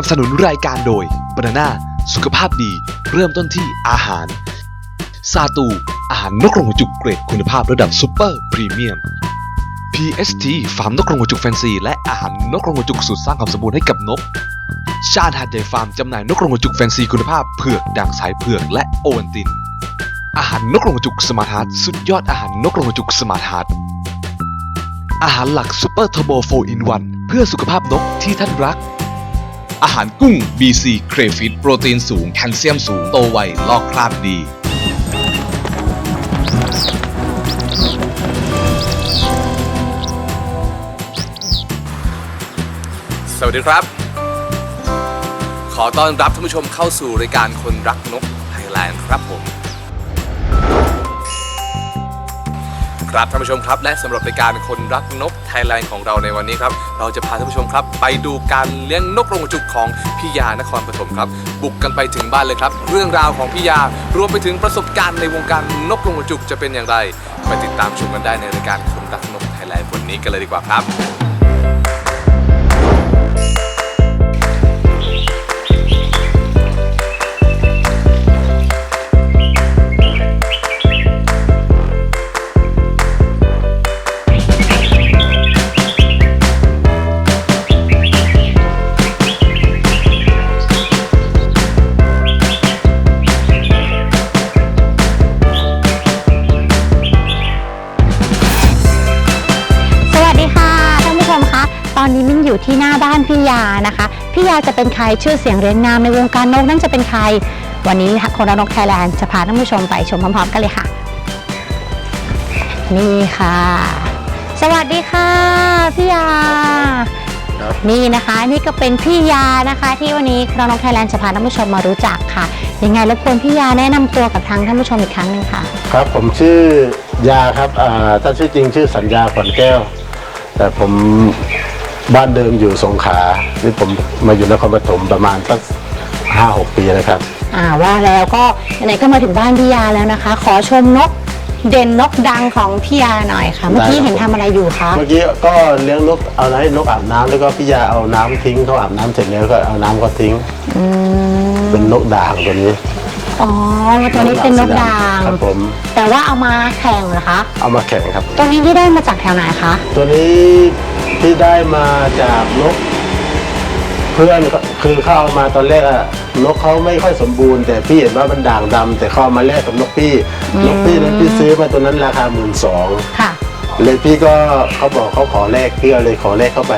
นับสนุนรายการโดยบานานาสุขภาพดี เริ่มต้นที่อาหาร ซาตู อาหารนกกรงหัวจุกเกรดคุณภาพระดับซูเปอร์พรีเมียม PST ฟาร์มนกกรงหัวจุกแฟนซี และอาหารนกกรงหัวจุกสูตรสร้างความสมบูรณ์ให้กับนก ชาติหัดใหญ่ฟาร์มจำหน่ายนกกรงหัวจุกแฟนซีคุณภาพเผือกด่างสายเผือกและโอวันติน อาหารนกกรงหัวจุกสมาร์ทฮาร์ดสุดยอดอาหารนกกรงหัวจุกสมาร์ทฮาร์ดอาหารหลักซูเปอร์เทอร์โบ4 in 1เพื่อสุขภาพนกที่ท่านรัก อาหารกุ้ง BC เครฟิตโปรตีนสูงแคลเซียมสูง โตไวลอกคราบดี สวัสดีครับ ขอต้อนรับท่านผู้ชมเข้าสู่รายการคนรักนกไทยแลนด์ครับผม ครับท่านผู้ชมครับ และสำหรับรายการคนรักนกไทยแลนด์ของเราในวันนี้ครับ เราจะพาท่านผู้ชมครับ ไปดูการเลี้ยงนกกรงจุกของพี่ยานครปฐมครับ บุกกันไปถึงบ้านเลยครับ เรื่องราวของพี่ยารวมไปถึงประสบการณ์ในวงการนกกรงจุกจะเป็นอย่างไร ไปติดตามชมกันได้ในรายการคนรักนกไทยแลนด์วันนี้กันเลยดีกว่าครับ ที่หน้าบ้านพี่ยานะคะพี่ยาจะเป็นใครชื่อเสียงเรียงนามในวงการนกนั่นจะเป็นใคร วันนี้คนรักนกไทยแลนด์จะพาท่านผู้ชมไปชมพร้อมๆ กันเลยค่ะ นี่ค่ะ สวัสดีค่ะพี่ยาครับนี่นะคะนี่ก็เป็นพี่ยานะคะ ที่วันนี้คนรักนกไทยแลนด์จะพาท่านผู้ชมมารู้จักค่ะยังไงรบกวนพี่ยาแนะนำตัวกับทางท่านผู้ชมอีกครั้งหนึ่งค่ะ ครับผมชื่อยาครับอ่าถ้าชื่อจริงชื่อสัญญาขวัญแก้ว แต่ผม บ้านเดิมอยู่สงขลานี่ผมมาอยู่นครปฐมประมาณสักห้าหกปีนะครับ อ่าว่าแล้วก็ไหนๆก็มาถึงบ้านพี่ยาแล้วนะคะ ขอชมนกเด่นนกดังของพี่ยาหน่อยค่ะ เมื่อกี้ได้ครับเห็นทำอะไรอยู่คะเมื่อกี้ก็เลี้ยงนกเอาให้นกอาบน้ำแล้วก็พี่ยาเอาน้ำทิ้งเขาอาบน้ำเสร็จแล้วก็เอาน้ำก็ทิ้ง อืมเป็นนกด่างตัวนี้อ๋อตัวนี้เป็นนกด่างครับผม แต่ว่าเอามาแข่งเหรอคะเอามาแข่งครับ ตัวนี้ที่ได้มาจากแถวไหนคะตัวนี้ ที่ได้มาจากนกเพื่อนก็คือเขาเอามาตอนแรกอะนกเขาไม่ค่อยสมบูรณ์ แต่พี่เห็นว่ามันด่างดำแต่เขาเอามาแลกกับนกพี่นกพี่นั้นพี่ซื้อมาตัวนั้นราคาหมื่นสองค่ะ เลยพี่ก็เขาบอกเขาขอแลกพี่ก็เลยขอแลกเข้าไป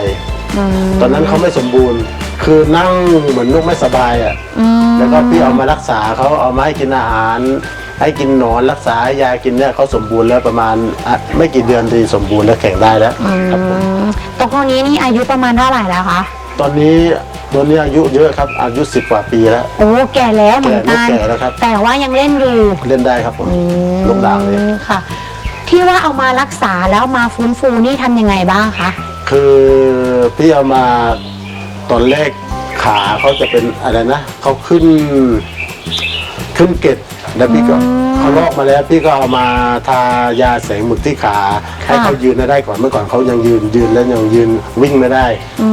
อืมตอนนั้นเขาไม่สมบูรณ์ คือนั่งเหมือนนกไม่สบายอะ อืมแล้วก็พี่เอามารักษาเขาเอามาให้กินอาหาร ให้กินหนอนรักษายากินเนี่ยเขาสมบูรณ์แล้วประมาณอะไม่กี่เดือนดีสมบูรณ์แล้วแข่งได้แล้วครับผมอืมตัวนี้นี่อายุประมาณเท่าไหร่แล้วคะตอนนี้ตัวนี้อายุเยอะครับอายุสิบกว่าปีแล้ว โอ้แก่แล้วเหมือนกันแก่แล้วครับ แต่ว่ายังเล่นอยู่เล่นได้ครับผมอืมลูกด่างเลยค่ะ ที่ว่าเอามารักษาแล้วมาฟื้นฟูนี่ทำยังไงบ้างคะคือพี่เอามาตอนแรกขาเขาจะเป็นอะไรนะเขาขึ้น ขึ้นเกล็ด แล้วพี่ก็เขาลอกมาแล้วพี่ก็เอามาทายาแสงหมึกที่ขาให้เขายืนได้ก่อนเมื่อก่อนเขายังยืนยืนแล้วยังยืนวิ่งไม่ได้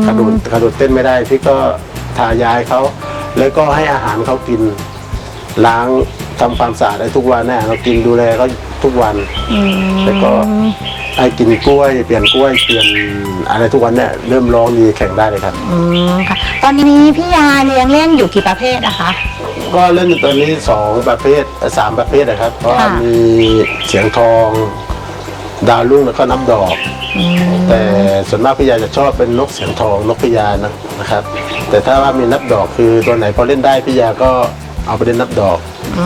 กระโดดกระโดดเต้นไม่ได้ พี่ก็ทายาให้เขาแล้วก็ให้อาหารเขากินล้างทำความสะอาดให้ทุกวันนะเรากินดูแลเขา ทุกวันแล้วก็ ให้กินกล้วยเปลี่ยนกล้วยเปลี่ยนอะไรทุกวันเนี่ยเริ่มร้องดีแข่งได้เลยครับ อืมค่ะ ตอนนี้พี่ยาเลี้ยงเล่นอยู่กี่ประเภทนะคะ ก็เล่นอยู่ตอนนี้สองประเภทเอ่อสามประเภทนะครับ เพราะว่าค่ะ มีเสียงทอง ดาวรุ่งแล้วก็น้ำดอกแต่ส่วนมากพี่ยาจะชอบเป็นนกเสียงทองนกพญานะนะครับ แต่ถ้าว่ามีนับดอกคือตัวไหนพอเล่นได้พี่ยาก็เอาไปเล่นนับดอก อื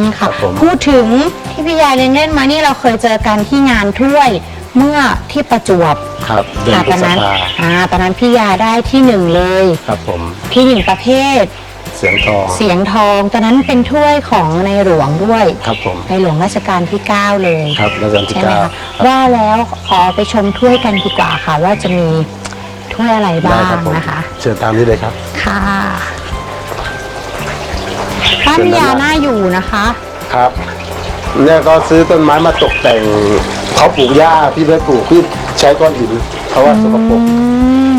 มค่ะครับผม พูดถึงที่พี่ยาเลี้ยงเล่นมานี่เราเคยเจอกันที่งานถ้วยเมื่อที่ประจวบครับเดือนค่ะพฤตอนษนั้นภาอ่าตอนนั้นพี่ยาได้ที่หนึ่งเลยครับผมที่หนึ่งประเภท เสียงทองเสียงทองตอนนั้นเป็นถ้วยของในหลวงด้วย ครับผมในหลวงรัชกาลที่ 9 เลยครับรัชกาลที่ใช่ไหมเก้าคะว่าแล้วขอไปชมถ้วยกันดีกว่าค่ะ ว่าจะมีถ้วยช่วยอะไรบ้าได้งครับผมนะคะ เชิญตามนี้เลยครับ ค่ะ บ้านพี่ยาน่าอยู่นะคะ ครับ เนี่ยก็ซื้อต้นไม้มาตกแต่งเขาปลูกหญ้าพี่ไม่ปลูกพี่ใช้ก้อนหินเขาว่าสกปรกอืม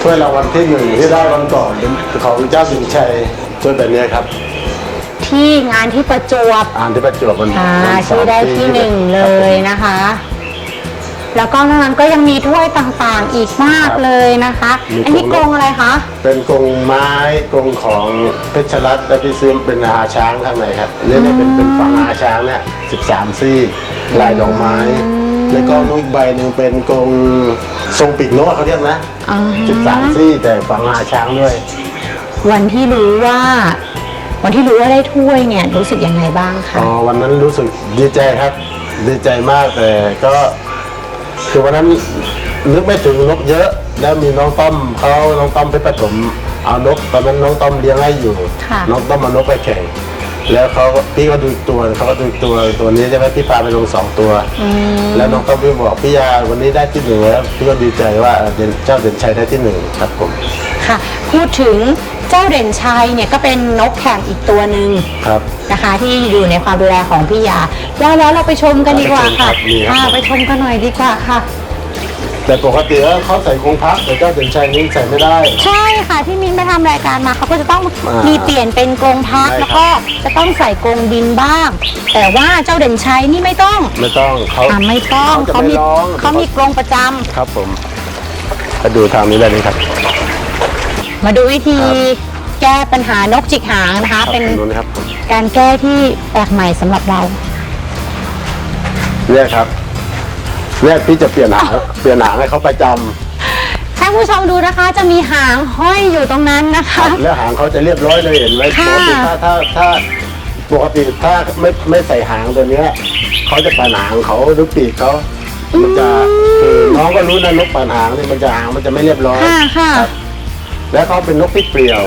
ถ้วยรางวัลที่หนึ่งที่ได้วันก่อนเป็นของเจ้าสิงชัยถ้วยแบบเนี้ยครับ ที่งานที่ประจวบอ่านที่ประจวบมันอ่าวันเสาที่ร์ได้ที่หนึ่งเลยนะคะ แล้วก็นอกนั้นก็ยังมีถ้วยต่างๆอีกมากเลยนะคะอันนี้กรงอะไรคะเป็นกรงไม้กรงของเพชรรัตน์และพี่ซื้อเป็นอาช้างข้างในครับเนี่ยเนี่ยเป็นเป็นฝังอาช้างเนี่ยสิบสามซี่ลายดอกไม้ แล้วก็ลูกใบหนึ่งเป็นกรงทรงปีกนกเขาเรียกนะอ่าสิบสามซี่แต่ฝังอาช้างด้วย วันที่รู้ว่า วันที่รู้ว่าได้ถ้วยเนี่ยรู้สึกยังไงบ้างคะ อ๋อวันนั้นรู้สึกดีใจครับ ดีใจมากแต่ก็ คือวันนั้นนึกไม่ถึงนกเยอะ แล้วมีน้องต้อมเขาน้องต้อมเพชรปฐมเอานกตอนนั้นน้องต้อมเลี้ยงให้อยู่ ค่ะ น้องต้อมเอานกไปแข่ง แล้วเขาก็พี่ก็ดูอีกตัวเขาก็ดูอีกตัวตัวนี้ใช่ไหมพี่พาไปลงสองตัวอืมแล้วน้องต้อมพี่บอกพี่ยาวันนี้ได้ที่หนึ่งแล้วพี่ก็ดีใจว่าเด่นเจ้าเด่นชัยได้ที่หนึ่งครับผม ค่ะ พูดถึง เจ้าเด่นชัยเนี่ยก็เป็นนกแข่งอีกตัวหนึ่งครับ นะคะ ที่อยู่ในความดูแลของพี่ยาแล้วแล้วเราไปชมกันดีกว่าค่ะไปชมครับนี่ครับ อ่าไปชมกันหน่อยดีกว่าค่ะ แต่ปกติแล้วเขาใส่กรงพักแต่เจ้าเด่นชัยนี้ใส่ไม่ได้ ใช่ค่ะที่มินไปทำรายการมาเขาก็จะต้องอ่ามีมีเปลี่ยนเป็นกรงพักใช่ครับ แล้วก็จะต้องใส่กรงดินบ้าง แต่ว่าเจ้าเด่นชัยนี่ไม่ต้องไม่ต้องเขาอ่าไม่ต้องเขาจะเขาไม่มีร้องเขามีกรงประจำ ครับผมมาดูทางนี้ได้เลยครับ มาดูวิธีครับแก้ปัญหานกจิกหางนะคะ เป็นดูนะครับการแก้ที่แปลกใหม่สำหรับเรา เนี่ยครับเนี่ยพี่จะเปลี่ยนหางเปลี่ยนหางให้เขาประจำท่านผู้ชมดูนะคะ จะมีหางห้อยอยู่ตรงนั้นนะคะแล้วหางเขาจะเรียบร้อยเลยเห็นไหมปค่ะ กติถ้าถ้าถ้าปกติถ้าไม่ไม่ใส่หางตัวเนี้ยเขาจะปันหางเขาหรือปีกเขามันจะคือน้องก็รู้นะนกปันหางนี่มันจะหางมันจะไม่เรียบร้อย ค่ะค่ะ ครับ แล้วเขาเป็นนกที่เปรี่ยว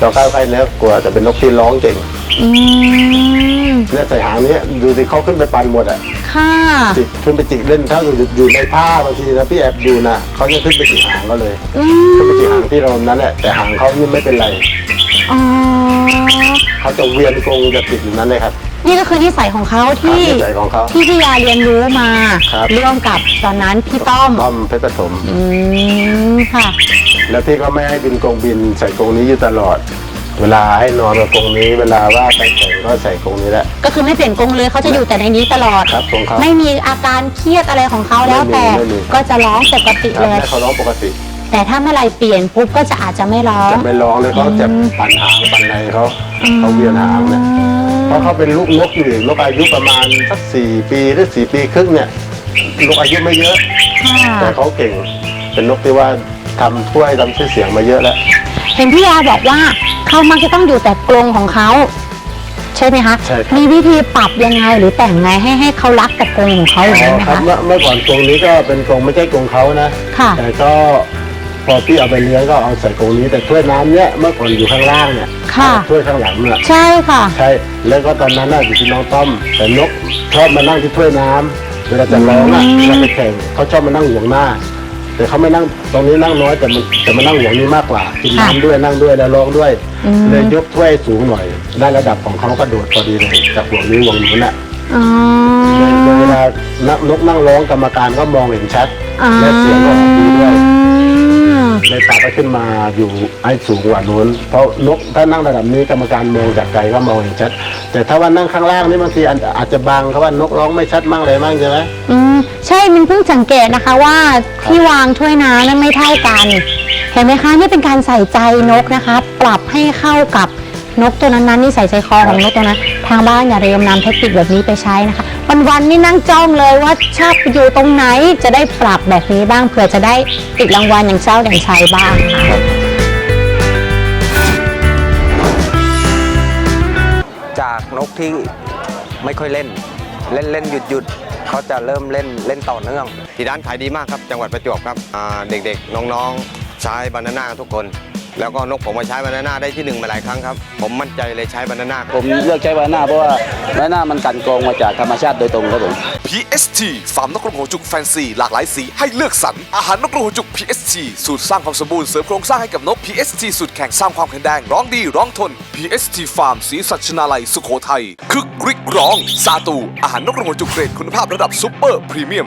ต่อใกล้ใครแล้วกลัวแต่เป็นนกที่ร้องเก่งอืมเนี่ยใส่หางเนี้ยดูสิเขาขึ้นไปปันหมดอะค่ะ จิกขึ้นไปจิกเล่นถ้าอยู่อยู่ในผ้าบางทีนะพี่แอบดูนะเขาจะขึ้นไปจิกหางเขาเลยอืขึ้นมไปจิกหางที่เรานั้นแหละแต่หางเขานี่ไม่เป็นไรอ๋อ เขาจะเวียนกรงจะติดอยู่นั้นเลยครับ นี่ก็คือนิสัยของเขาที่นิสัยของเขาที่พี่ยาเรียนรู้มาครับ ร่วมกับตอนนั้นพี่ต้อมต้อมเพชรปฐมอืมค่ะ แล้วพี่ก็ไม่ให้บินกรงบินใส่กรงนี้อยู่ตลอด เวลาให้นอนกับกรงนี้ เวลาว่าไปแข่งก็ใส่กรงนี้แหละ ก็คือไม่เปลี่ยนกรงเลยเขาจะอยู่แต่ในนี้ตลอด ครับของเขาไม่มีอาการเครียดอะไรของเขาแล้วไม่มีแต่ไม่มี ก็จะร้องปกติครับเลย ให้เขาร้องปกติ แต่ถ้าเมื่อไหรเปลี่ยนปุ๊บก็จะอาจจะไม่ร้อง จะไม่ร้องเลยเขาจะปั่นหางปั่นในเขาเขาเวียนหางเนี่ยเพ ราะเขาเป็นลูกนกอยู่นกอายุประมาณสักสี่ปีหรือสี่ปีครึ่งเนี่ยนกอายุไม่เยอะ ค่ะแต่เขาเก่ง เป็นนกที่ว่าทำถ้วยทำชื่อเสียงมาเยอะแล้ว เห็นพี่ยาบอกว่าเขามักจะต้องอยู่แต่กรงของเขาใช่ไหมคะใช่ครับ มีวิธีปรับยังไงหรือแต่งไงให้ให้เขารักกับกรงของเขาอย่างนั้นไหมครับคะเมื่อเมื่อก่อนกรงนี้ก็เป็นกรงไม่ใช่กรงเขานะ ค่ะ แต่ก็ พอพี่เอาไปเลี้ยงก็เอาใส่กรงนี้ แต่ถ้วยน้ำเนี้ยเมื่อก่อนอยู่ข้างล่างเนี่ยค่ะ ถ้วยข้างหลังเนี่ย ใช่ค่ะ ใช่ แล้วก็ตอนนั้นน่ะอยู่ที่น้องต้อม แต่นกชอบมานั่งที่ถ้วยน้ำเวลาจะร้องอะเวลาไปแข่งเขาชอบมานั่งห่วงหน้า แต่เขาไม่นั่งตรงนี้นั่งน้อยแต่มันแต่มานั่งห่วงนี้มากกว่ากินค่ะน้ำด้วยนั่งด้วยแล้วร้องด้วย อืม เลยยกถ้วยสูงหน่อย ได้ระดับของเขาก็โดดพอดีเลยจากห่วงนี้ห่วงนู้นน่ะอ๋อเลยเวลานักนกนั่งร้องกรรมการก็มองเห็นชัดอ่าและเสียงก็ออกดีด้วย อืมเลยตัดไปขึ้นมาอยู่ไอ้สูงกว่านู้นเพราะนกถ้านั่งระดับนี้กรรมการมองจากไกลก็มองเห็นชัด แต่ถ้าว่านั่งข้างล่างนี่บางทีอาจจะบังเขาว่านกร้องไม่ชัดมั่งอะไรมั่งใช่ไหมอืมใช่มันเพิ่งสังเกตนะคะว่าที่วางถ้วยน้ำนั้นไม่เท่ากัน เห็นไหมคะนี่เป็นการใส่ใจนกนะคะ ปรับให้เข้ากับนกตัวนั้นๆนี่ใส่ใจคอของนกตัวนั้น ทางบ้านอย่าลืมนำเทคนิคแบบนี้ไปใช้นะคะ วันๆนี่นั่งจ้องเลยว่าชอบอยู่ตรงไหนจะได้ปรับแบบนี้บ้างเผื่อจะได้ติดรางวัลอย่างเจ้าแด่งชัยบ้างค่ะจากนกที่ไม่ค่อยเล่น เล่นเล่นหยุดหยุดเขาจะเริ่มเล่นเล่นต่อเนื่อง ที่ร้านขายดีมากครับ จังหวัดประจวบครับอ่าเด็กๆ น้องๆใช้บานาน่าทุกคน แล้วก็นกผมมาใช้บานาน่าได้ที่หนึ่งมาหลายครั้งครับ ผมมั่นใจเลยใช้บานาน่าผมเลือกใช้บานาน่าเพราะว่าบานาน่ามันกันกรองมาจากธรรมชาติโดยตรงครับผม PST ฟาร์มนกกรงหัวจุกแฟนซีหลากหลายสีให้เลือกสรร อาหารนกกรงหัวจุก PST สูตรสร้างความสมบูรณ์เสริมโครงสร้างให้กับนก PST สูตรแข่งสร้างความแข็งแรงร้องดีร้องทน PST ฟาร์มสีสัชนาลัยสุโขทัยคึกกริกร้องซาตูอาหารนกกรงหัวจุกเกรดคุณภาพระดับซุปเปอร์พรีเมียม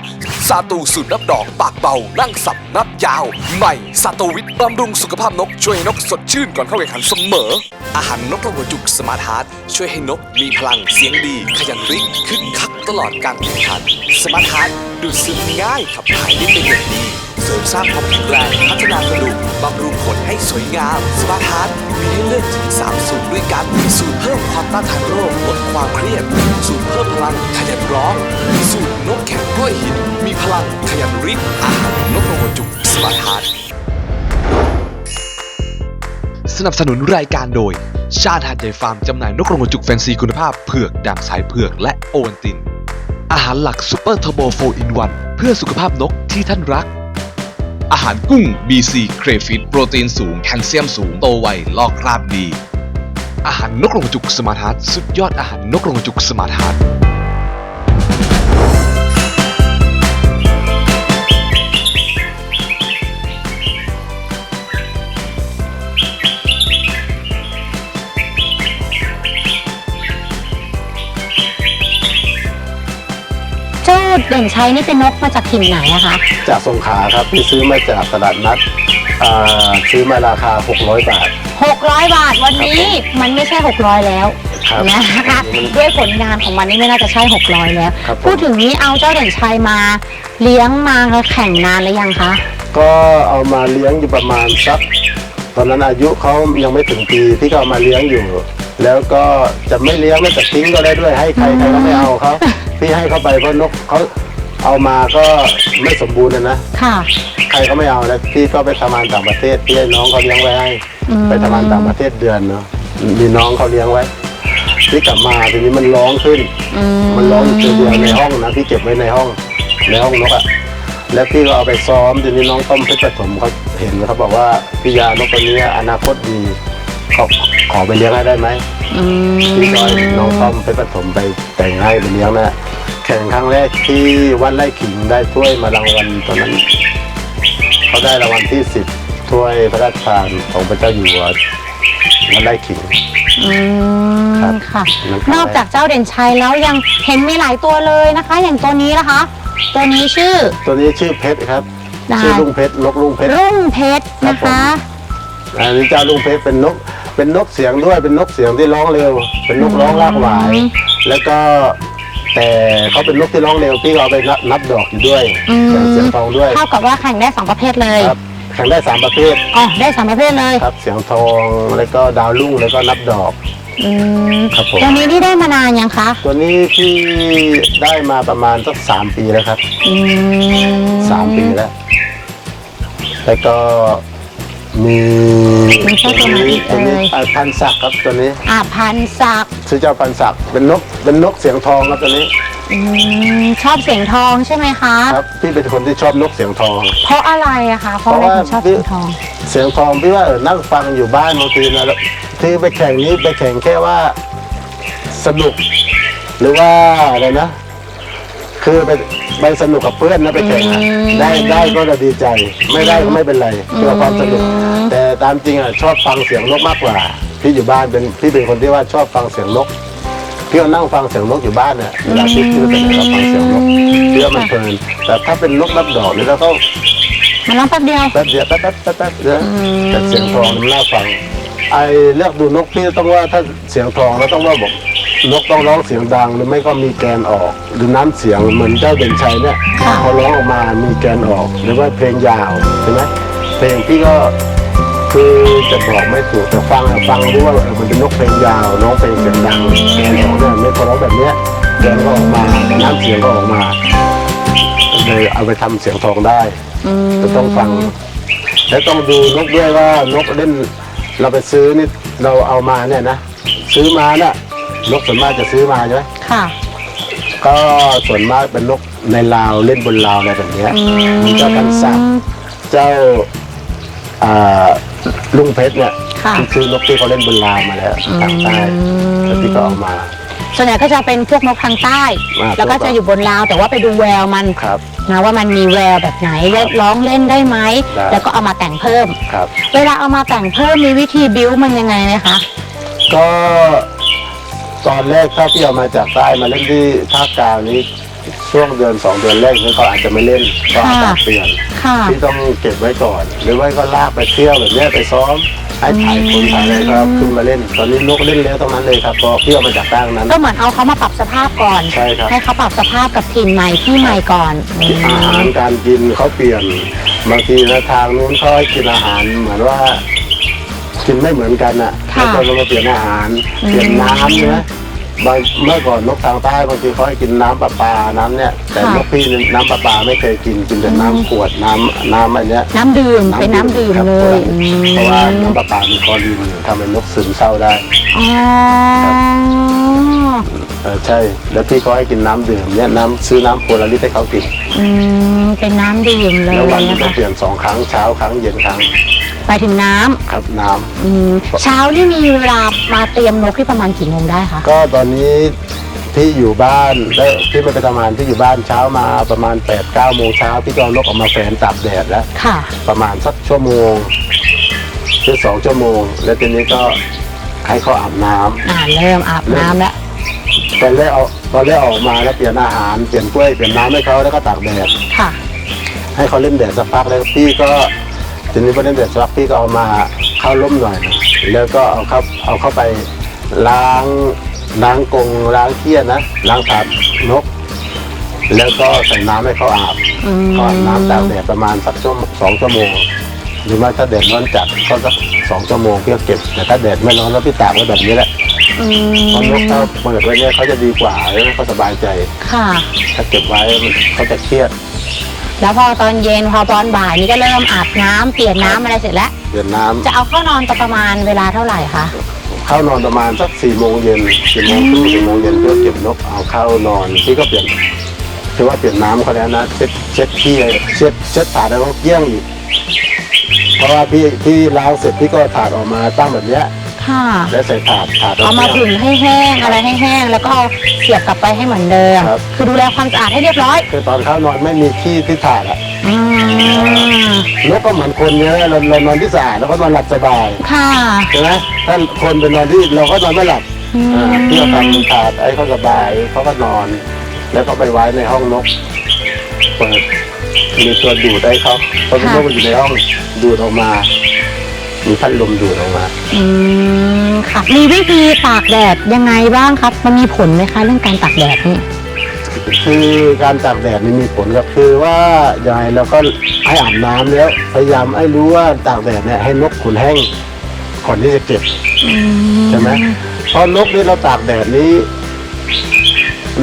ซาตูสูตรนับดอกปากเบานั่งสับนับยาวใหม่ซาตูวิทบำรุงสุขภาพนกช่วยให้นกสดชื่นก่อนเข้าแข่งขันเสมอ อาหารนกกรงหัวจุกสมาร์ทฮาร์ดช่วยให้นกมีพลังเสียงดี ขยันริกคึกคักตลอดการแข่งขันสมาร์ทฮาร์ดดูดซึมง่ายขับถ่ายได้เป็นอย่างดีเสริมสร้างความแข็งแรงพัฒนากระดูกบำรุงขนให้สวยงามสมาร์ทฮาร์ดมีให้เลือกถึง3สูตรด้วยกันมีสูตรเพิ่มความต้านทานโรคลดความเครียด สูตรเพิ่มพลังขยันร้อง สูตรนกแข็งกล้วยหิน มีพลังขยันริกอาหารนกกรงหัวจุกสมาร์ทฮาร์ดสนับสนุนรายการโดย ชาติหาดใหญ่ฟาร์มจำหน่ายนกกรงหัวจุกแฟนซีคุณภาพเผือกด่างสายเผือกและโอวันติน อาหารหลักซูเปอร์เทอร์โบโฟอินวันเพื่อสุขภาพนกที่ท่านรัก อาหารกุ้ง BC เครฟิตโปรตีนสูงแคลเซียมสูง โตไวลอกคราบดี อาหารนกกรงจุกสมาร์ทฮาร์ดสุดยอดอาหารนกกรงจุกสมาร์ทฮาร์ด เจ้าเด่นชัยนี่เป็นนกมาจากถิ่นไหนอะคะ จากสงขลาครับพี่ซื้อมาจากตลาดนัดอ่าซื้อมาราคา 600 บาท 600 บาทวันนี้มันไม่ใช่ 600 แล้วครับนะคะด้วยผลงานของมันนี่ไม่น่าจะใช่ 600 แล้ว ครับผม พูดถึงนี้เอาเจ้าเด่นชัยมา เลี้ยงมาแข่งนานหรือยังคะก็เอามาเลี้ยงอยู่ประมาณสักตอนนั้นอายุเขายังไม่ถึงปีพี่ก็เอามาเลี้ยงอยู่ แล้วก็จะไม่เลี้ยงไม่จะทิ้งก็ได้ด้วยให้ใครใครก็ไม่เอาเขา พี่ให้เขาไปเพราะนกเขาเอามาก็ไม่สมบูรณ์นะนะค่ะ ใครก็ไม่เอาแล้วพี่ก็ไปทำงานต่างประเทศพี่ให้น้องเขาเลี้ยงไว้ให้ อืม ไปทำงานต่างประเทศเดือนเนาะมีน้องเขาเลี้ยงไว้พี่กลับมาทีนี้มันร้องขึ้น อืมันร้องอยู่ตัวเดียวในห้องนะพี่เก็บไว้ในห้องในห้องนกอะแล้วพี่ก็เอาไปซ้อมทีนี้น้องต้อมเพชรปฐมเขาเห็นเขาบอกว่าพี่ยานกตัวนี้อนาคตดีเขาขอไปเลี้ยงให้ได้ไหมอืมพี่ก็ให้น้องต้อมเพชรปฐมไปแต่งให้ไปเลี้ยงนะแข่งครั้งแรกที่วัดไร่ขิงได้ถ้วยมารางวัลตอนนั้นเขาได้รางวัลที่สิบถ้วยพระราชทานของพระเจ้าอยู่หัววัดไร่ขิง อืมครับค่ะนั่นครับ นอกจากเจ้าเด่นชัยแล้วยังเห็นมีหลายตัวเลยนะคะ อย่างตัวนี้นะคะ ตัวนี้ชื่อ ตัวนี้ชื่อเพชรครับ ได้ ชื่อลุงเพชรนกลุงเพชร รุ่งเพชรนะคะอันนี้เจ้าลุงเพชรเป็นนก เป็นนกเสียงด้วยเป็นนกเสียงที่ร้องเร็ว เป็นนกร้องรากหวาย แล้วก็ แต่เขาเป็นนกที่ร้องเร็วพี่ก็เอาไปนับนับดอกอยู่ด้วยอืม แข่งเสียงทองด้วยเท่ากับว่าแข่งได้สองประเภทเลยครับแข่งได้สามประเภทอ๋อได้สามประเภทเลยครับ เสียงทองแล้วก็ดาวรุ่งแล้วก็นับดอก อืมครับผม ตัวนี้ที่ได้มานานยังคะตัวนี้ที่ได้มาประมาณสักสามปีแล้วครับอืมสามปีแล้วแล้วก็ มีมีเจ้าตัวไหนอีกตัวนี้เอ่ยพันศักดิ์ครับตัวนี้อ่าพันศักดิ์ชื่อเจ้าพันศักดิ์เป็นนกเป็นนกเสียงทองครับตัวนี้อืมชอบเสียงทองใช่ไหมคะ ครับพี่เป็นคนที่ชอบนกเสียงทอง เพราะอะไรอะคะ เพราะอะไรถึงชอบเสียงทอง เสียงทองพี่ว่าเออนั่งฟังอยู่บ้านบางทีนะแล้วที่ไปแข่งนี้ไปแข่งแค่ว่าสนุก หรือว่าอะไรนะ คือไปไปสนุกกับเพื่อนนะไปแข่งอะอืมได้ได้ก็จะดีใจ ไม่ได้ก็ไม่เป็นไรเพื่อความสนุกอืมแต่ตามจริงอะชอบฟังเสียงนกมากกว่า พี่อยู่บ้านเป็นพี่เป็นคนที่ว่าชอบฟังเสียงนกพี่ก็นั่งฟังเสียงนกอยู่บ้านเนี่ยเวลาพี่พี่ไปไหนก็ฟังเสียงนกพี่ว่ามันเพลินแต่ถ้าเป็นนกรับดอกเนี่ยเราก็มันร้องแป๊บเดียวแป๊บเดียวแป๊บแป๊บแป๊บแป๊บเดียวอืมแต่เสียงทองมันน่าฟัง ไอเลือกดูนกพี่ต้องว่าถ้าเสียงทองแล้วต้องว่าบอกนกต้องร้องเสียงดังหรือไม่ก็มีแกนออก หรือน้ำเสียงเหมือนเจ้าเด่นชัยเนี่ยพอร้องออกมามีแกนออก หรือว่าเพลงยาวใช่ไหมเพลงพี่ก็คือจะบอกไม่ถูกแต่ฟังอะฟังรู้ว่าเออมันเป็นนกเพลงยาวน้องเพลงเสียงดังแกนออกเนี่ยไม่พอร้องแบบเนี้ยแกนก็ออกมาน้ำเสียงก็ออกมาเลยเอาไปทำเสียงทองได้อืมจะต้องฟังแล้วต้องดูนกด้วยว่านกเล่น เราไปซื้อนี่เราเอามาเนี่ยนะซื้อมาน่ะนกส่วนมากจะซื้อมาใช่ไหมค่ะ ก็ส่วนมากเป็นนกในลาวเล่นบนลาวอะไรแบบเนี้ยอืมมีเจ้าพันศักดิ์เจ้าอ่าลุงเพชรเนี่ยค่ะที่ซื้อนกที่เขาเล่นบนลาวมาแล้วทางใต้แล้วที่ก็เอามา ส่วนใหญ่ก็จะเป็นพวกนกทางใต้ อ่าแล้วก็จะอยู่บนราว แต่ว่าไปดูแววมันครับนะว่ามันมีแววแบบไหนแล้วร้องเล่นได้ไหม ได้ แล้วก็เอามาแต่งเพิ่ม ครับ เวลาเอามาแต่งเพิ่มมีวิธีบิ้วมันยังไงไหมคะ ก็ตอนแรกถ้าพี่เอามาจากใต้มาเล่นที่ภาคกลางนี้ ช่วงเดือนสองเดือนแรกนี่เขาอาจจะไม่เล่นก็อาจจะเปลี่ยนค่ะพี่ต้องเก็บไว้ก่อน หรือว่าก็ลากไปเที่ยวแบบเนี้ยไปซ้อมให้ถ่ายคนถ่ายอะไรก็ขึ้นมาเล่น ตอนนี้นกเล่นแล้วตรงนั้นเลยครับพอพี่เอามาจากตั้งนั้น ก็เหมือนเอาเขามาปรับสภาพก่อน ใช่ครับ ให้เขาปรับสภาพกับถิ่นใหม่ที่ใหม่ก่อนอืม อาหารการกินเขาเปลี่ยนบางทีนะทางนู้นเขาให้กินอาหารเหมือนว่า กินไม่เหมือนกันอะแล้วก็เรามาเปลี่ยนอาหาร เปลี่ยนน้ำนะ บางเมื่อก่อนนกทางใต้บางทีเขาให้กินน้ำประปาน้ำเนี่ย แต่นกพี่นี่น้ำประปาไม่เคยกินกินแต่น้ำขวดน้ำน้ำอันเนี้ยน้ำดื่มเป็นน้ำดื่มครับเลยอืมเพราะว่าน้ำประปามีคลอรีนอยู่ทำให้นกซึมเศร้าได้อ๋อเออใช่ แล้วพี่เขาให้กินน้ำดื่มเนี่ยน้ำซื้อน้ำโพลาริสให้เขากินอืมเป็นน้ำดื่มเลยแล้ววันหนึงนะก็คะเปลี่ยนสองครั้งเช้าครั้งเย็นครั้ง ไปถึงน้ำครับน้ำอืมเช้านี่มีเวลามาเตรียมนกที่ประมาณกี่โมงได้คะก็ตอนนี้พี่อยู่บ้านแล้วพี่ไม่ไปทำงานพี่อยู่บ้านเช้ามาประมาณ8ปดเก้าโมงเช้าพี่ก็เอานกออกมาแฝนตากแดดแล้ว ค่ะ ประมาณสักชั่วโมงหรือสองชั่วโมง แล้วทีนี้ก็ให้เขาอาบน้ำอ่าเริ่มอาบน้ำแล้วตอนแรกเอาตอนแรกออกมาแล้วเปลี่ยนอาหารเปลี่ยนกล้วยเปลี่ยนน้ำให้เขาแล้วก็ตากแดด ค่ะ ให้เขาเล่นแดดสักพักแล้วพี่ก็ ทีนี้พอเล่นแดดสักพักพี่ก็เอามาเข้าร่มหน่อย แล้วก็เอาเข้าเอาเข้าไปล้างล้างกรงล้างเขี้ยนะล้างถาดนก แล้วก็ใส่น้ำให้เขาอาบอืมก็อาบน้ำตากแดดประมาณสักชั่วโมงสองชั่วโมงหรือว่าถ้าแดดร้อนจัดก็สักสองชั่วโมงพี่ก็เก็บ แต่ถ้าแดดไม่ร้อนแล้วพี่ตากไว้แบบนี้แหละอืเพราะนกมถ้าเปิดไว้เนี่ยเขาจะดีกว่าแล้วเขาสบายใจ ค่ะ ถ้าเก็บไว้มันเขาจะเครียด แล้วพอตอนเย็นพอตอนบ่ายนี่ก็เริ่มอาบน้ำเปลี่ยนน้ำอะไรเสร็จแล้วเปลี่ยนน้ำจะเอาเข้านอนตอนประมาณเวลาเท่าไหร่คะเข้านอนประมาณสักสี่โมงเย็นสี่โมงครึ่งสี่โมงเย็นเพื่อเก็บนกเอาเข้านอนพี่ก็เปลี่ยนคือว่าเปลี่ยนน้ำเขาแล้วนะเช็ดเช็ดขี้เช็ดเช็ดถาดแล้วก็เกลี้ยงอีกเพราะว่าพี่พี่ล้างเสร็จพี่ก็เอาถาดออกมาตั้งแบบเนี้ย ค่ะ แล้วใส่ถาดถาดเอามาแก้วผึ่งให้แห้งอะไรให้แห้ง แล้วก็เอาเสียบกลับไปให้เหมือนเดิม ครับ คือดูแลความสะอาดให้เรียบร้อยคือตอนเข้านอนไม่มีขี้ที่ถาดอะอืมนกก็เหมือนคนเนี่ยเราเรานอนที่สะอาดแล้วก็นอนหลับสบายค่ะใช่ไหมถ้าคนไปนอนที่เราก็นอนไม่หลับอืมอ่าพี่ก็ทำถาดให้เขาสบายเขาก็นอน แล้วก็ไปไว้ในห้องนกเปิดมีตัวดูดให้เขาเพราะนกมันอยู่ในห้องดูดออกมา มีพัดลมดูดออกมา อืมค่ะ มีวิธีตากแดดยังไงบ้างครับ มันมีผลไหมคะเรื่องการตากแดดนี่ คือการตากแดดนี่มีผลครับคือว่ายังไงเราก็ให้อาบน้ำแล้วพยายามให้รู้ว่าตากแดดเนี่ยให้นกขนแห้งก่อนที่จะเก็บใช่ไหมเพราะนกนี่เราตากแดดนี้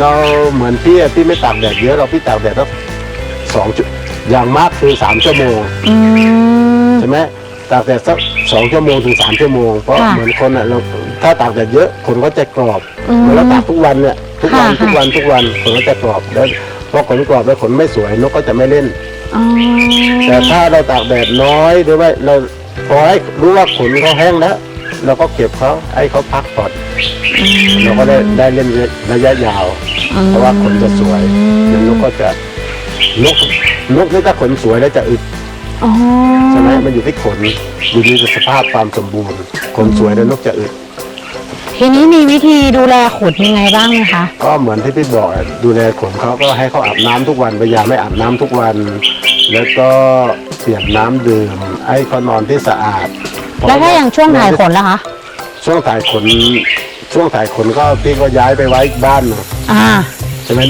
เราเหมือนพี่อะพี่ไม่ตากแดดเยอะเราพี่ตากแดดสักสองจุอย่างมากคือสามชั่วโมงอืม ใช่ไหม ตากแดดสักสองชั่วโมงถึงสามชั่วโมง เพราะค่ะเหมือนคนอะเราถ้าตากแดดเยอะขนก็จะกรอบอืมเหมือนเราตากทุกวันเนี่ยทุกวันค่ะ ทุกวันทุกวันขนก็จะกรอบแล้วพอขนกรอบแล้วขนไม่สวยนกก็จะไม่เล่น อ๋อแต่ถ้าเราตากแดดน้อยหรือว่าเราพอให้รู้ว่าขนเขาแห้งแล้วเราก็เก็บเขาให้เขาพักผ่อนเราก็ได้ได้เล่นระยะยาว เพราะว่าขนจะสวยเดี๋ยวนกก็จะนกนกนี่ถ้าขนสวยแล้วจะอึด อ๋อ ใช่ไหมมันอยู่ที่ขนอยู่ที่สภาพความสมบูรณ์ขนสวยแล้วนกจะอึดทีนี้มีวิธีดูแลขนยังไงบ้างไหมคะ ก็เหมือนที่พี่บอกอะดูแลขนเขาก็ให้เขาอาบน้ำทุกวันพยายามให้อาบน้ำทุกวัน แล้วก็เปลี่ยนน้ำดื่มให้เขานอนที่สะอาด แล้วถ้าอย่างช่วงถ่ายขนล่ะคะ ช่วงถ่ายขนช่วงถ่ายขนก็พี่ก็ย้ายไปไว้อีกบ้านหนึ่งอ่าใช่ไหม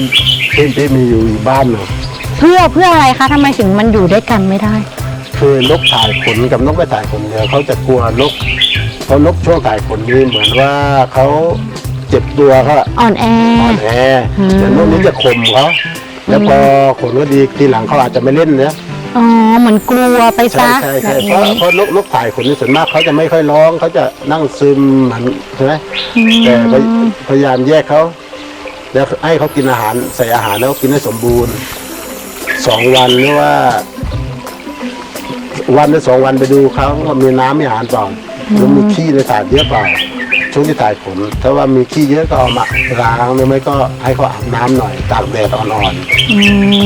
พี่พี่มีอยู่อีกบ้านหนึ่งเพื่อเพื่ออะไรคะทำไมถึงมันอยู่ด้วยกันไม่ได้ คือนกถ่ายขนกับนกไม่ถ่ายขนเนี่ยเขาจะกลัวนกเพราะนกช่วงถ่ายขนนี่เหมือนว่าเขาเจ็บตัวเขาอะอ่อนแอ อ่อนแออืมแต่นกนี้จะข่มเขาแล้วพอขนก็ดีทีหลังเขาอาจจะไม่เล่นเนี่ยอ๋อเหมือนกลัวไปใช่ซะใช่แบใช่บเพราะนี้เพราะนกนกถ่ายขนนี่ส่วนมากเขาจะไม่ค่อยร้องเขาจะนั่งซึมเหมือนใช่ไหมแต่พยพยายามแยกเขาแล้วให้เขากินอาหารใส่อาหารแล้วกินให้สมบูรณ์สองวันหรือว่า วันหรือสองวันไปดูเขาว่ามีน้ำมีอาหารเปล่าหรือมีขี้ในถาดเยอะเปล่าช่วงที่ถ่ายขนถ้าว่ามีขี้เยอะก็เอามาล้างหรือไม่ก็ให้เขาอาบน้ำหน่อยตากแดดอ่อนอื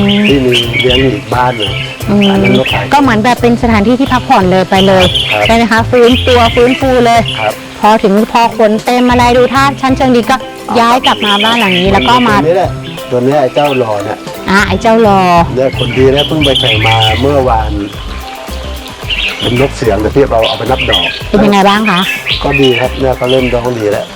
มๆที่มีเลี้ยงอยู่อีกบ้านหนึ่งอืมอันนั้นนกถ่าย ก็เหมือนแบบเป็นสถานที่ที่พักผ่อนเลยไปเลยครับ ใช่ไหมคะ ฟื้นตัวฟื้นฟูเลย ครับพอถึงพอขนเต็มอะไรดูท่าชั้นเชิงดีก็ย้ายกลับมาบ้านหลังนี้ แล้วก็มาตัวนี้แหละตัวเนี้ยไอ้เจ้ารอเนี่ยอ่าไอ้เจ้ารอ เนี่ยคนดีเนี่ยเพิ่งไปแข่งมาเมื่อวาน เป็นนกเสียงแต่พี่เราเอาไปนับดอก เป็นยังไงบ้างคะ ก็ดีครับเนี่ยก็เริ่มร้องดีแล้ว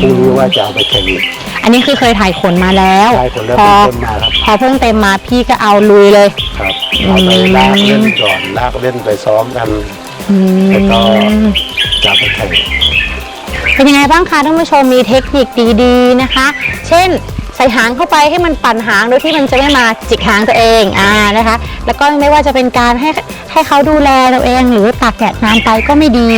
พรุ่งนี้ว่าจะเอาไปแข่งอีกอันนี้คือเคยถ่ายขนมาแล้วถ่ายขนแล้วพอเพิ่งเต็มมาครับพอเพิ่งเต็มมาพี่ก็เอาลุยเลย ครับเอาไปลากเล่นก่อนลากเล่นไปซ้อมกันอืมแล้วก็จะเอาไปแข่งเป็นยังไงบ้างคะท่านผู้ชมมีเทคนิคดีๆนะคะ เช่นใส่หางเข้าไปให้มันปั่นหางโดยที่มันจะไม่มาจิกหางตัวเองอ่านะคะ แล้วก็ไม่ว่าจะเป็นการให้ให้เขาดูแลตัวเอง หรือตากแดดนานไปก็ไม่ดี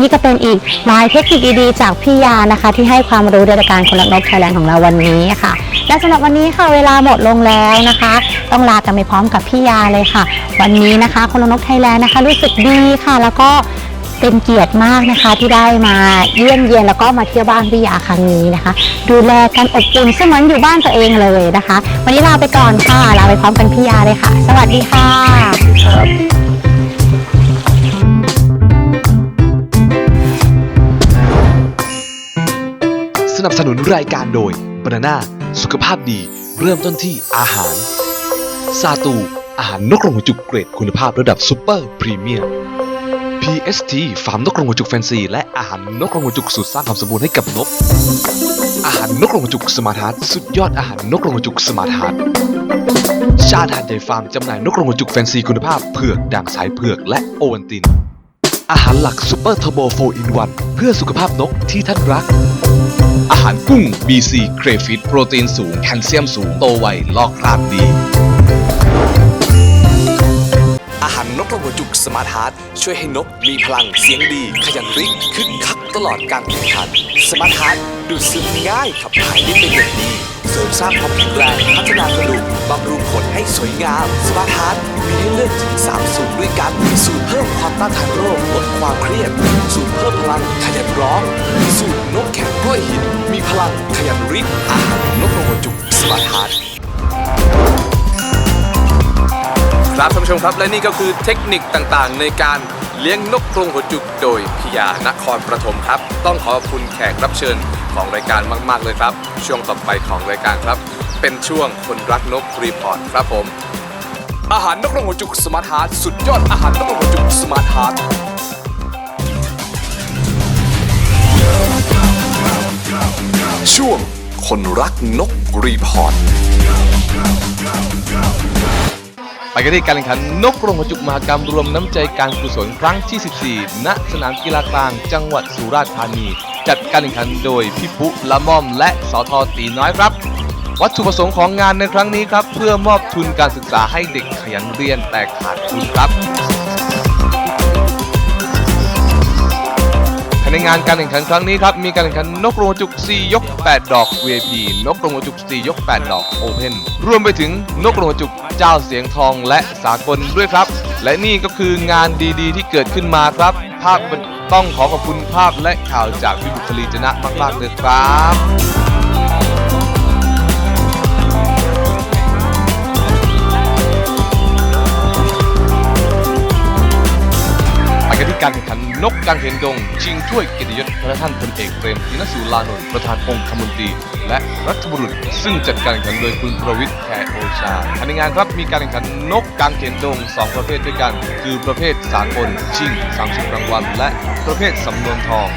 นี่ก็เป็นอีกหลายเทคนิคดีๆจากพี่ยานะคะ ที่ให้ความรู้ในรายการคนรักนกไทยแลนด์ของเราวันนี้ค่ะ และสำหรับวันนี้ค่ะเวลาหมดลงแล้วนะคะ ต้องลากันไปพร้อมกับพี่ยาเลยค่ะ วันนี้นะคะคนรักนกไทยแลนด์นะคะ รู้สึกดีค่ะ แล้วก็ เป็นเกียรติมากนะคะที่ได้มาเยี่ยมเยียนแล้วก็มาเที่ยวบ้านพี่ยาครั้งนี้นะคะ ดูแลกันอบอุ่นเสมือนอยู่บ้านตัวเองเลยนะคะ วันนี้ลาไปก่อนค่ะลาไปพร้อมกันพี่ยาเลยค่ะ สวัสดีค่ะครับสนับสนุนรายการโดยบานานาสุขภาพดีเริ่มต้นที่อาหาร ซาตู อาหารนกกรงหัวจุกเกรดคุณภาพระดับซูเปอร์พรีเมียม PST ฟาร์มนกกรงหัวจุกแฟนซี และอาหารนกกรงหัวจุกสูตรสร้างความสมบูรณ์ให้กับนก อาหารนกกรงหัวจุกสมาร์ทฮาร์ดสุดยอดอาหารนกกรงหัวจุกสมาร์ทฮาร์ดชาติหาดใหญ่ฟาร์มจำหน่ายนกกรงหัวจุกแฟนซีคุณภาพเผือกด่างสายเผือกและโอวัลติน อาหารหลักซูเปอร์เทอร์โบ4 in 1เพื่อสุขภาพนกที่ท่านรัก อาหารกุ้ง BC เครฟิตโปรตีนสูงแคลเซียมสูงโตไวลอกคราบดี อาหารนกกระหัวจุกสมาร์ทฮาร์ดช่วยให้นกมีพลังเสียงดี ขยันริกคึกคักตลอดการแข่งขันสมาร์ทฮาร์ดดูดซึมง่ายขับถ่ายได้เป็นอย่างดีเสริมสร้างความแข็งแรงพัฒนากระดูกบำรุงขนให้สวยงามสมาร์ทฮาร์ดมีให้เลือกถึง3สูตรด้วยกันสูตรเพิ่มความต้านทานโรคลดความเครียด สูตรเพิ่มพลังขยันร้อง สูตรนกแข็งกล้วยหิน มีพลังขยันริกอาหารนกกระหัวจุกสมาร์ทฮาร์ด ครับท่านผู้ชมครับและนี่ก็คือเทคนิคต่างๆ ในการเลี้ยงนกกรงหัวจุกโดยพิยานครประถมครับ ต้องขอบคุณแขกรับเชิญของรายการมาก ๆ เลยครับ ช่วงต่อไปของรายการครับ เป็นช่วงคนรักนกรีพอร์ตครับผม อาหารนกกรงหัวจุกสมาร์ทฮาร์ดสุดยอดอาหารนกกรงหัวจุกสมาร์ทฮาร์ดช่วงคนรักนกรีพอร์ต ไปกันที่การแข่งขันนกกรงหัวจุกมหากรรมรวมน้ำใจการกุศลครั้งที่ 14 ณ สนามกีฬากลางจังหวัดสุราษฎร์ธานี จัดการแข่งขันโดยพี่ปุ๊ละม่อมและสอทอตีน้อยครับ วัตถุประสงค์ของงานในครั้งนี้ครับ เพื่อมอบทุนการศึกษาให้เด็กขยันเรียนแต่ขาดทุนครับ ในงานการแข่งขันครั้งนี้ครับ มีการแข่งขันนกรงจุก 4 ยก 8 ดอก VIP นกรงจุก 4 ยก 8 ดอก Open รวมไปถึงนกรงจุกเจ้าเสียงทองและสากลด้วยครับ และนี่ก็คืองานดีๆ ที่เกิดขึ้นมาครับ ภาพต้องขอขอบคุณภาพและข่าวจากวิบุคลีจนะมากๆเลยครับไปกันที่การแข่งขัน นกกางเขนดง ชิงถ้วยเกียรติยศพระท่านพลเอกเปรมตินสูลานนท์ประธานองคมนตรี และรัฐบุรุษ ซึ่งจัดการแข่งขันโดยคุณประวิทย์แขโอชาภายในงานครับมีการแข่งขันนกกางเขนดง 2 ประเภทด้วยกัน คือประเภทสากลชิง 30 รางวัล และประเภทสำนวนทอง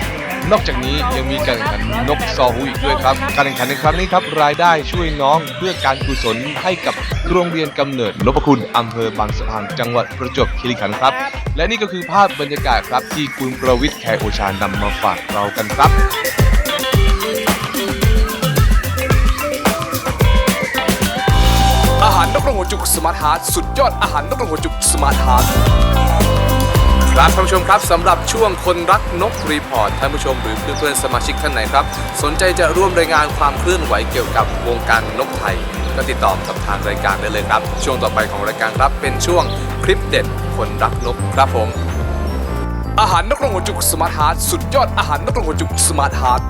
นอกจากนี้ยังมีการแข่งขันนกซอฮูอีกด้วยครับ การแข่งขันในครั้งนี้ครับรายได้ช่วยน้องเพื่อการกุศลให้กับโรงเรียนกำเนิดนพคุณอำเภอบางสะพานจังหวัดประจวบคีรีขันธ์ครับ และนี่ก็คือภาพบรรยากาศครับที่คุณประวิทย์แขกโอชานำมาฝากเรากันครับอาหารนกกระหัวจุกสมาร์ทฮาร์ดสุดยอดอาหารนกกระหัวจุกสมาร์ทฮาร์ด ครับท่านผู้ชมครับสำหรับช่วงคนรักนกรีพอร์ตท่านผู้ชมหรือเพื่อนๆสมาชิกท่านไหนครับ สนใจจะร่วมรายงานความเคลื่อนไหวเกี่ยวกับวงการนกไทย ก็ติดต่อกับทางรายการได้เลยครับ ช่วงต่อไปของรายการครับเป็นช่วงคลิปเด็ดคนรักนกครับผม อาหารนกกรงหัวจุกสมาร์ทฮาร์ดสุดยอดอาหารนกกรงหัวจุกสมาร์ทฮาร์ด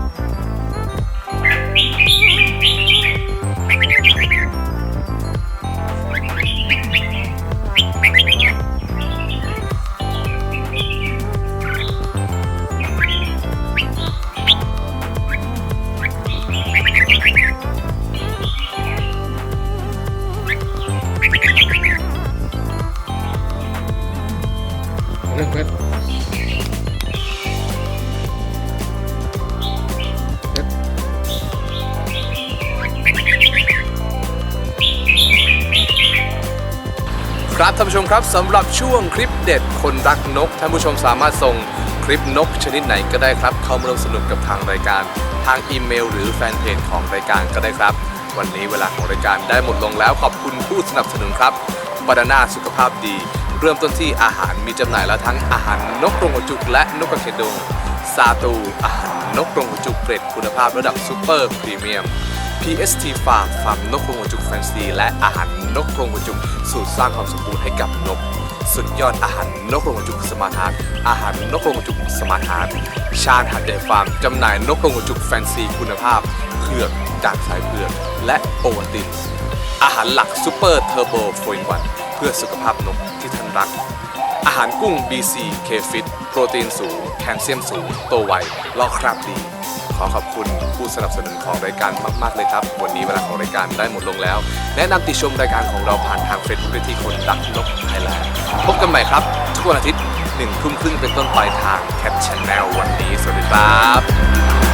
ครับท่านผู้ชมครับสำหรับช่วงคลิปเด็ดคนรักนกท่านผู้ชมสามารถส่งคลิปนกชนิดไหนก็ได้ครับ เข้ามาร่วมสนุกกับทางรายการ ทางอีเมล หรือแฟนเพจของรายการก็ได้ครับ วันนี้เวลาของรายการได้หมดลงแล้วขอบคุณผู้สนับสนุนครับบานาน่าสุขภาพดี เริ่มต้นที่อาหารมีจำหน่ายแล้วทั้งอาหารนกกรงหัวจุกและนกกระเขนดงซาตูอาหารนกกรงหัวจุกเกรดคุณภาพระดับซูเปอร์พรีเมียม PST Farm ฟาร์มนกกรงหัวจุกแฟนซีและอาหารนกกรงหัวจุกสูตรสร้างความสมบูรณ์ให้กับนก สุดยอดอาหารนกกรงหัวจุกสมาร์ทฮาร์ดอาหารนกกรงหัวจุกสมาร์ทฮาร์ดชาญหัดเดฟาร์มจำหน่ายนกกรงหัวจุกแฟนซีคุณภาพเผือกจากสายเผือกและโอวัลตินอาหารหลักซูเปอร์เทอร์โบโฟนวันเพื่อสุขภาพนกที่ท่านรัก อาหารกุ้ง BC K Fit โปรตีนสูง แคลเซียมสูง โตไวลอกคราบดี ขอขอบคุณผู้สนับสนุนของรายการมาก ๆ เลยครับ วันนี้เวลาของรายการได้หมดลงแล้ว แนะนำติชมรายการของเราผ่านทางเฟซบุ๊กที่คนดักนกไทยแลนด์พบกันใหม่ครับ ทุกวันอาทิตย์หนึ่งทุ่มครึ่งเป็นต้นไปทางแคทช n แนลวันนี้ สวัสดีครับ